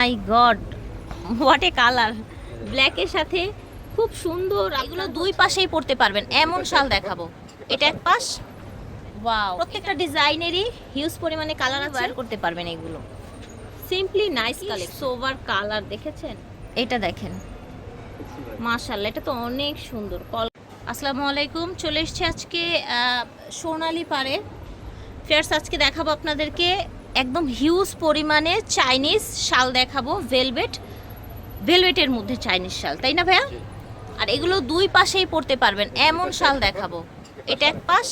My god what a colour ব্ল্যাকের সাথে খুব সুন্দর এগুলো দুই পাশেই পড়তে পারবেন এমন শাল দেখাবো। এটা এক পাশ? ওয়াও প্রত্যেকটা ডিজাইনেরই হিউজ পরিমাণে কালার বের করতে পারবেন এগুলো। Simply nice collection sober colour দেখেছেন? এটা দেখেন। মাশাল্লাহ এটা তো অনেক সুন্দর। কল আসসালামু আলাইকুম চলে এসেছি আজকে সোনালি পাড়ে। ফেয়ার্স আজকে দেখাবো আপনাদেরকে একদম হিউজ পরিমাণে চাইনিজ শাল দেখাবো ভেলভেট ভেলভেটের মধ্যে চাইনিজ শাল তাই না ভাইয়া? আর এগুলো দুই পাশেই পড়তে পারবেন এমন শাল দেখাবো। এটা এক পাশ?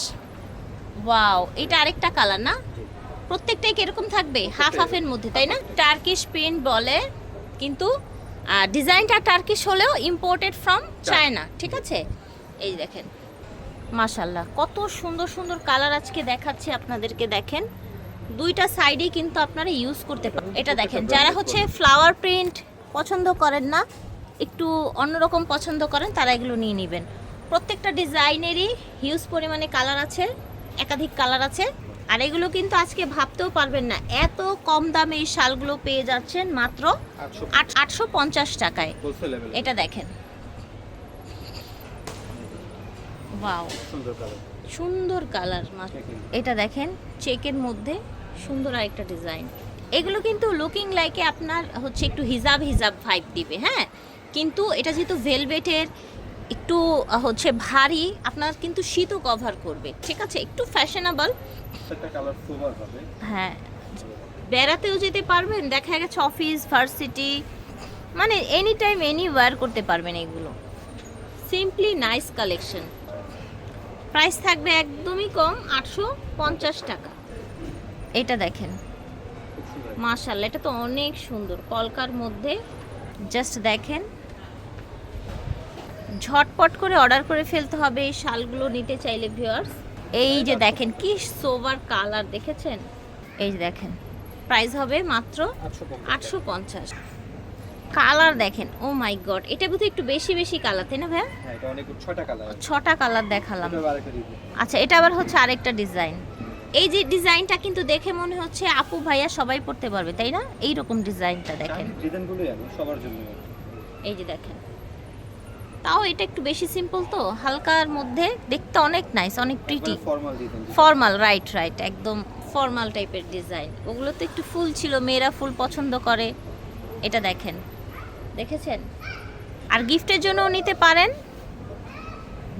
ওয়াও এটা আরেকটা কালার না? প্রত্যেকটাই কীরকম থাকবে? হাফ হাফের মধ্যে তাই না? টার্কিশ প্রিন্ট বলে কিন্তু ডিজাইনটা টার্কিশ হলেও ইম্পোর্টেড ফ্রম চায়না ঠিক আছে? এই দেখেন মাশাল্লাহ কত সুন্দর সুন্দর কালার আজকে দেখাচ্ছি আপনাদেরকে দেখেন। দুইটা সাইডেই কিন্তু আপনারা ইউজ করতে পারেন। এটা দেখেন যারা হচ্ছে ফ্লাওয়ার প্রিন্ট পছন্দ করেন না একটু অন্যরকম পছন্দ করেন তারা এগুলো নিয়ে নেবেন। প্রত্যেকটা ডিজাইনেরই হিউজ পরিমাণে কালার আছে একাধিক কালার আছে আর এগুলো কিন্তু আজকে ভাবতেও পারবেন না এত কম দামে এই শালগুলো পেয়ে যাচ্ছেন মাত্র আটশো আট আটশো পঞ্চাশ টাকায়। এটা দেখেন। কালার সুন্দর কালার এটা দেখেন চেকের মধ্যে সুন্দর আরেকটা ডিজাইন এগুলো কিন্তু লুকিং লাইকে আপনার হচ্ছে একটু হিজাব হিজাব ভাইব দিবে হ্যাঁ? কিন্তু এটা যেহেতু ভেলভেটের একটু হচ্ছে ভারী আপনার কিন্তু শীতও কভার করবে ঠিক আছে? একটু ফ্যাশনেবল হ্যাঁ। বেড়াতেও যেতে পারবেন দেখা গেছে অফিস ভার্সিটি মানে এনি টাইম এনি ওয়ার করতে পারবেন এগুলো। সিম্পলি নাইস কালেকশন প্রাইস থাকবে একদমই কম আটশো পঞ্চাশ টাকা। এটা দেখেন। মাশাল্লাহ এটা তো অনেক সুন্দর। কলকার মধ্যে জাস্ট দেখেন। ঝটপট করে অর্ডার করে ফেলতে হবে এই শালগুলো নিতে চাইলে ভিউয়ার্স এই যে দেখেন কি সোভার কালার দেখেছেন? এই যে দেখেন প্রাইস হবে মাত্র আটশো পঞ্চাশ। কালার দেখেন ও মাই গড এটা বোধহয় একটু বেশি বেশি কালার তাই না ভাইয়া? হ্যাঁ ছটা কালার দেখালাম। আচ্ছা এটা আবার হচ্ছে আরেকটা ডিজাইন এই যে ডিজাইনটা কিন্তু দেখে মনে হচ্ছে আপু ভাইয়া সবাই পড়তে পারবে তাই না? এই রকম ডিজাইনটা দেখেন। সবার জন্য। এই যে দেখেন। তাও এটা একটু বেশি সিম্পল তো হালকার মধ্যে দেখতে অনেক নাইস অনেক প্রিটি ফর্মাল রাইট রাইট একদম ফর্মাল টাইপের ডিজাইন ওগুলো তো একটু ফুল ছিল মেয়েরা ফুল পছন্দ করে। এটা দেখেন। দেখেছেন? আর গিফটের জন্যও নিতে পারেন।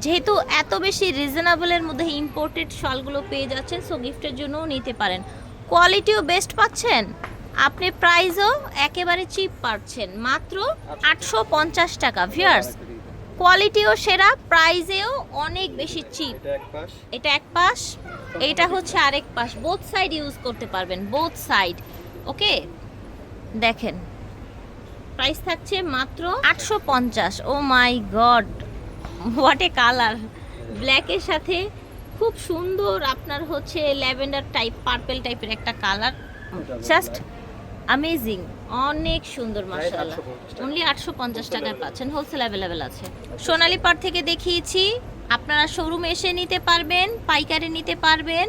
যেহেতু এত বেশি রিজনেবলের মধ্যে ইম্পোর্টেড শালগুলো পেয়ে যাচ্ছেন সো গিফটের জন্যও নিতে পারেন। কোয়ালিটিও বেস্ট পাচ্ছেন। আপনি প্রাইসও একেবারে চিপ পাচ্ছেন। মাত্র আটশো পঞ্চাশ টাকা ভিয়ার্স কোয়ালিটিও সেরা প্রাইজেও অনেক বেশি চিপ এটা এক পাশ। এটা হচ্ছে আরেক পাশ। বোথ সাইড ইউজ করতে পারবেন বোথ সাইড ওকে দেখেন। প্রাইস থাকছে মাত্র আটশো পঞ্চাশ। ও my god what a colour ব্ল্যাকের সাথে খুব সুন্দর আপনার হচ্ছে ল্যাভেন্ডার টাইপ পার্পেল টাইপের একটা কালার জাস্ট অ্যামেজিং অনেক সুন্দর মাসাল্লাহ 850 টাকা। অনলি আটশো পঞ্চাশ টাকায় পাচ্ছেন হোলসেল অ্যাভেলেবেল আছে। সোনালী পাড় থেকে দেখিয়েছি আপনারা শোরুমে এসে নিতে পারবেন পাইকারি নিতে পারবেন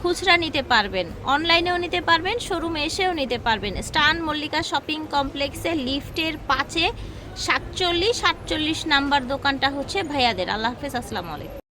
খুচরা নিতে পারবেন অনলাইনেও নিতে পারবেন শোরুমে এসেও নিতে পারবেন। স্টান মল্লিকা শপিং কমপ্লেক্সে লিফটের পাঁচে সাতচল্লিশ সাতচল্লিশ নাম্বার দোকানটা হচ্ছে ভাইয়াদের। আল্লাহ হাফেজ আসসালামু আলাইকুম।